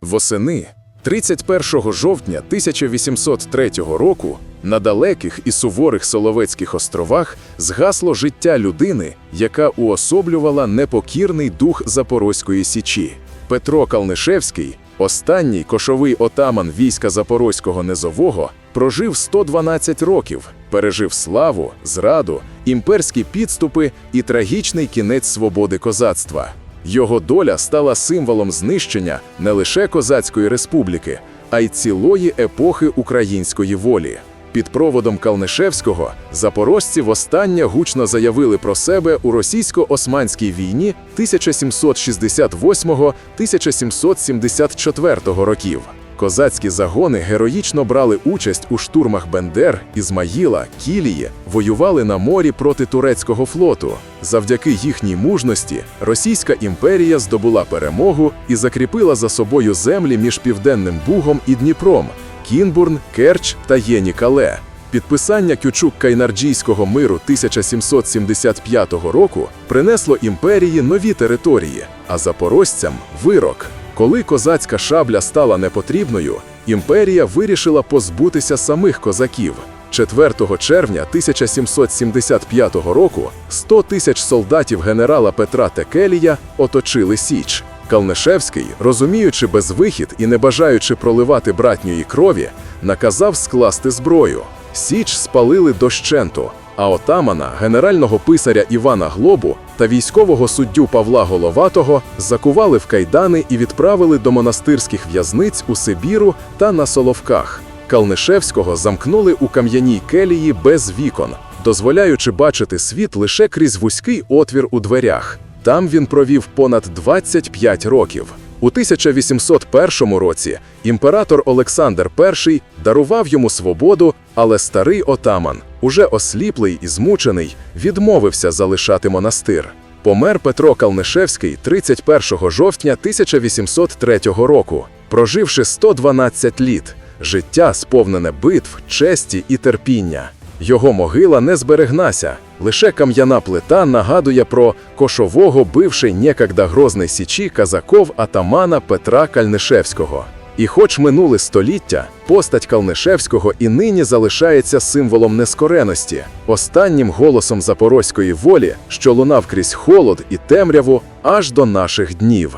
Восени 31 жовтня 1803 року на далеких і суворих Соловецьких островах згасло життя людини, яка уособлювала непокірний дух Запорозької січі. Петро Калнишевський, останній кошовий отаман війська Запорозького Низового, прожив 112 років, пережив славу, зраду, імперські підступи і трагічний кінець свободи козацтва. Його доля стала символом знищення не лише козацької республіки, а й цілої епохи української волі. Під проводом Калнишевського запорожці востаннє гучно заявили про себе у російсько-османській війні 1768-1774 років. Козацькі загони героїчно брали участь у штурмах Бендер, Ізмаїла, Кілії, воювали на морі проти турецького флоту. Завдяки їхній мужності Російська імперія здобула перемогу і закріпила за собою землі між Південним Бугом і Дніпром, Кінбурн, Керч та Єнікале. Підписання Кючук-Кайнарджійського миру 1775 року принесло імперії нові території, а запорожцям вирок. Коли козацька шабля стала непотрібною, імперія вирішила позбутися самих козаків. 4 червня 1775 року 100 тисяч солдатів генерала Петра Текелія оточили Січ. Калнишевський, розуміючи безвихід і не бажаючи проливати братньої крові, наказав скласти зброю. Січ спалили дощенту, а отамана, генерального писаря Івана Глобу та військового суддю Павла Головатого закували в кайдани і відправили до монастирських в'язниць у Сибіру та на Соловках. Калнишевського замкнули у кам'яній келії без вікон, дозволяючи бачити світ лише крізь вузький отвір у дверях. Там він провів понад 25 років. У 1801 році імператор Олександр І дарував йому свободу, але старий отаман, уже осліплий і змучений, відмовився залишати монастир. Помер Петро Калнишевський 31 жовтня 1803 року, проживши 112 літ, життя сповнене битв, честі і терпіння. Його могила не зберегнася, лише кам'яна плита нагадує про кошового бивший некогда грозний січі казаков атамана Петра Кальнишевського. І хоч минуле століття, постать Калнишевського і нині залишається символом нескореності, останнім голосом запорозької волі, що лунав крізь холод і темряву аж до наших днів.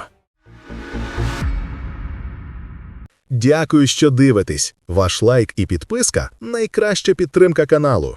Дякую, що дивитесь. Ваш лайк і підписка найкраща підтримка каналу.